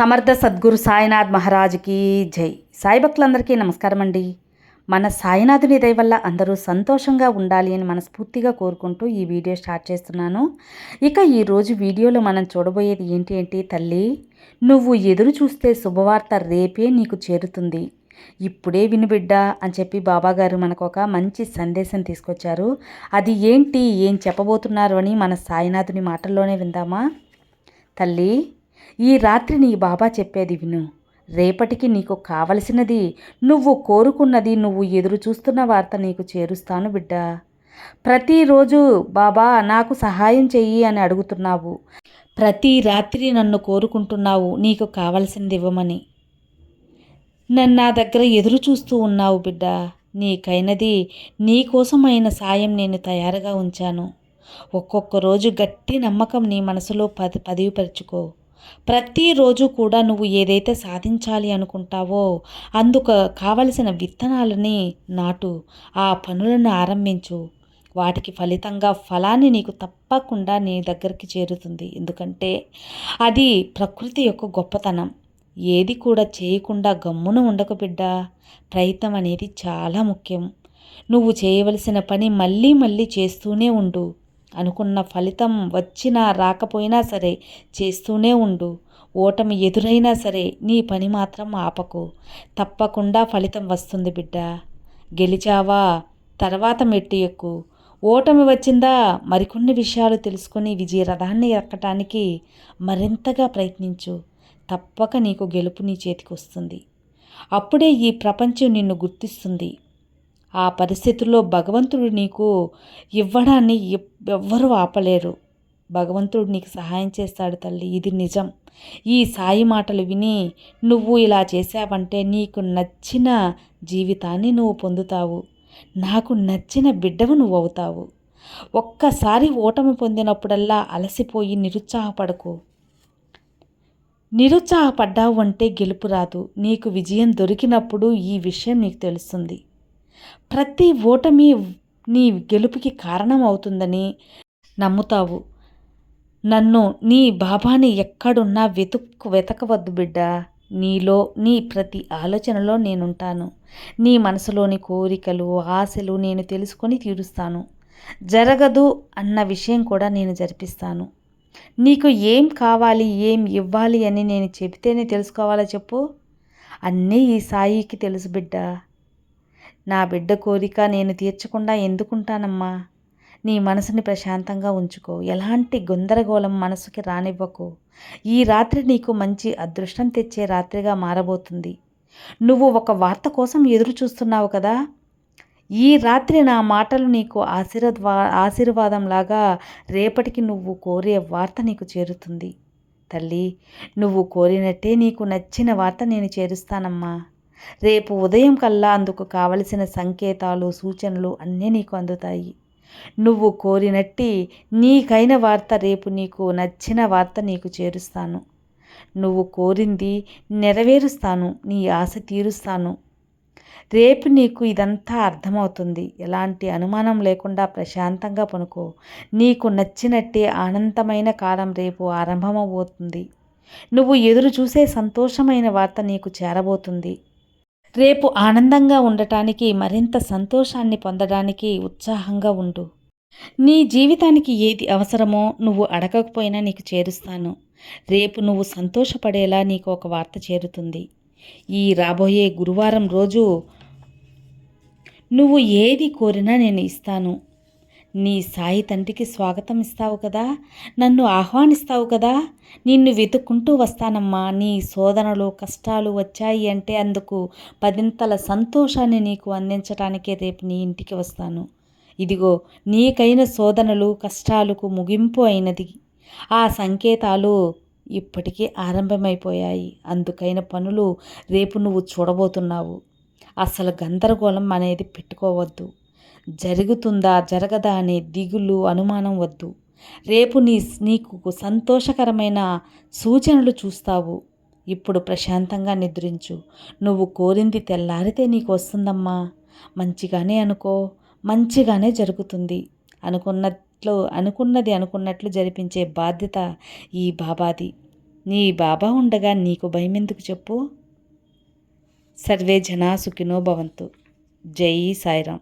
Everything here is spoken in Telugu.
సమర్థ సద్గురు సాయినాథ్ మహారాజ్కి జై. సాయి భక్తులందరికీ నమస్కారం అండి. మన సాయినాథుని దయ వల్ల అందరూ సంతోషంగా ఉండాలి అని మనస్ఫూర్తిగా కోరుకుంటూ ఈ వీడియో స్టార్ట్ చేస్తున్నాను. ఇక ఈరోజు వీడియోలో మనం చూడబోయేది ఏంటి ఏంటి తల్లి నువ్వు ఎదురు చూస్తే శుభవార్త రేపే నీకు చేరుతుంది. ఇప్పుడే వినుబిడ్డ అని చెప్పి బాబాగారు మనకు ఒక మంచి సందేశం తీసుకొచ్చారు. అది ఏంటి ఏం చెప్పబోతున్నారు అని మన సాయినాథుని మాటల్లోనే విందామా? తల్లి ఈ రాత్రి నీ బాబా చెప్పేది విను. రేపటికి నీకు కావలసినది నువ్వు కోరుకున్నది నువ్వు ఎదురు చూస్తున్న వార్త నీకు చేరుస్తాను బిడ్డ. ప్రతిరోజు బాబా నాకు సహాయం చెయ్యి అని అడుగుతున్నావు. ప్రతి రాత్రి నన్ను కోరుకుంటున్నావు నీకు కావలసింది ఇవ్వమని. నన్ను నా దగ్గర ఎదురు చూస్తూ ఉన్నావు బిడ్డ. నీకైనది నీకోసమైన సాయం నేను తయారుగా ఉంచాను. ఒక్కొక్క రోజు గట్టి నమ్మకం నీ మనసులో పది పదివిపరుచుకో ప్రతిరోజు కూడా నువ్వు ఏదైతే సాధించాలి అనుకుంటావో అందుకు కావలసిన విత్తనాలని నాటు ఆ పనులను ఆరంభించు. వాటికి ఫలితంగా ఫలాన్ని నీకు తప్పకుండా నీ దగ్గరికి చేరుతుంది. ఎందుకంటే అది ప్రకృతి యొక్క గొప్పతనం. ఏది కూడా చేయకుండా గమ్మున ఉండక బిడ్డ. ప్రయత్నం అనేది చాలా ముఖ్యం. నువ్వు చేయవలసిన పని మళ్ళీ మళ్ళీ చేస్తూనే ఉండు. అనుకున్న ఫలితం వచ్చినా రాకపోయినా సరే చేస్తూనే ఉండు. ఓటమి ఎదురైనా సరే నీ పని మాత్రం ఆపకు. తప్పకుండా ఫలితం వస్తుంది బిడ్డ. గెలిచావా? తర్వాత మెట్టి ఎక్కు. ఓటమి వచ్చిందా? మరికొన్ని విషయాలు తెలుసుకొని విజయరథాన్ని ఎక్కటానికి మరింతగా ప్రయత్నించు. తప్పక నీకు గెలుపు నీ చేతికి వస్తుంది అప్పుడే ఈ ప్రపంచం నిన్ను గుర్తిస్తుంది. ఆ పరిస్థితుల్లో భగవంతుడు నీకు ఇవ్వడాన్ని ఎవ్వరూ ఆపలేరు. భగవంతుడు నీకు సహాయం చేస్తాడు తల్లి ఇది నిజం. ఈ సాయి మాటలు విని నువ్వు ఇలా చేశావంటే నీకు నచ్చిన జీవితాన్ని నువ్వు పొందుతావు. నాకు నచ్చిన బిడ్డవు నువ్వు అవుతావు. ఒక్కసారి ఓటమి పొందినప్పుడల్లా అలసిపోయి నిరుత్సాహపడకు. నిరుత్సాహపడ్డావు అంటే గెలుపు రాదు. నీకు విజయం దొరికినప్పుడు ఈ విషయం నీకు తెలుస్తుంది. ప్రతి ఓటమి నీ గెలుపుకి కారణం అవుతుందని నమ్ముతావు. నన్ను నీ బాబాని ఎక్కడున్నా వెతుక్కు వెతకవద్దు బిడ్డ. నీలో నీ ప్రతి ఆలోచనలో నేనుంటాను. నీ మనసులోని కోరికలు ఆశలు నేను తెలుసుకొని తీరుస్తాను. జరగదు అన్న విషయం కూడా నేను జరిపిస్తాను. నీకు ఏం కావాలి ఏం ఇవ్వాలి అని నేను చెబితేనే తెలుసుకోవాలా చెప్పు? అన్నీ ఈ సాయికి తెలుసు బిడ్డ. నా బిడ్డ కోరిక నేను తీర్చకుండా ఎందుకుంటానమ్మా? నీ మనసుని ప్రశాంతంగా ఉంచుకో. ఎలాంటి గందరగోళం మనసుకి రానివ్వకు. ఈ రాత్రి నీకు మంచి అదృష్టం తెచ్చే రాత్రిగా మారబోతుంది. నువ్వు ఒక వార్త కోసం ఎదురు చూస్తున్నావు కదా? ఈ రాత్రి నా మాటలు నీకు ఆశీర్వా ఆశీర్వాదంలాగా రేపటికి నువ్వు కోరే వార్త నీకు చేరుతుంది. తల్లి నువ్వు కోరినట్టే నీకు నచ్చిన వార్త నేను చేరుస్తానమ్మా. రేపు ఉదయం కల్లా అందుకు కావలసిన సంకేతాలు సూచనలు అన్నీ నీకు అందుతాయి. నువ్వు కోరినట్టి నీకైన వార్త రేపు నీకు నచ్చిన వార్త నీకు చేరుస్తాను. నువ్వు కోరింది నెరవేరుస్తాను నీ ఆశ తీరుస్తాను. రేపు నీకు ఇదంతా అర్థమవుతుంది. ఎలాంటి అనుమానం లేకుండా ప్రశాంతంగా పనుకో. నీకు నచ్చినట్టే ఆనందమైన కాలం రేపు ఆరంభమవుతుంది. నువ్వు ఎదురు చూసే సంతోషమైన వార్త నీకు చేరబోతుంది. రేపు ఆనందంగా ఉండటానికి మరింత సంతోషాన్ని పొందడానికి ఉత్సాహంగా ఉండు. నీ జీవితానికి ఏది అవసరమో నువ్వు అడగకపోయినా నీకు చేరుస్తాను. రేపు నువ్వు సంతోషపడేలా నీకు ఒక వార్త చేరుతుంది. ఈ రాబోయే గురువారం రోజు నువ్వు ఏది కోరినా నేను ఇస్తాను. నీ సాయి తండ్రికి స్వాగతం ఇస్తావు కదా? నన్ను ఆహ్వానిస్తావు కదా? నిన్ను వెతుక్కుంటూ వస్తానమ్మా. నీ శోధనలు కష్టాలు వచ్చాయి అంటే అందుకు పదింతల సంతోషాన్ని నీకు అందించడానికే రేపు నీ ఇంటికి వస్తాను. ఇదిగో నీకైన శోధనలు కష్టాలకు ముగింపు అయినది. ఆ సంకేతాలు ఇప్పటికే ఆరంభమైపోయాయి. అందుకైన పనులు రేపు నువ్వు చూడబోతున్నావు. అసలు గందరగోళం అనేది పెట్టుకోవద్దు. జరుగుతుందా జరగదా అనే దిగులు అనుమానం వద్దు. రేపు నీ నీకు సంతోషకరమైన సూచనలు చూస్తావు. ఇప్పుడు ప్రశాంతంగా నిద్రించు. నువ్వు కోరింది తెల్లారితే నీకు వస్తుందమ్మా. మంచిగానే అనుకో. మంచిగానే జరుగుతుంది. అనుకున్నట్లు అనుకున్నది అనుకున్నట్లు జరిపించే బాధ్యత ఈ బాబాది. నీ బాబా ఉండగా నీకు భయం ఎందుకు చెప్పు? సర్వే జనా సుఖినో భవంతు. జై సాయిరామ్.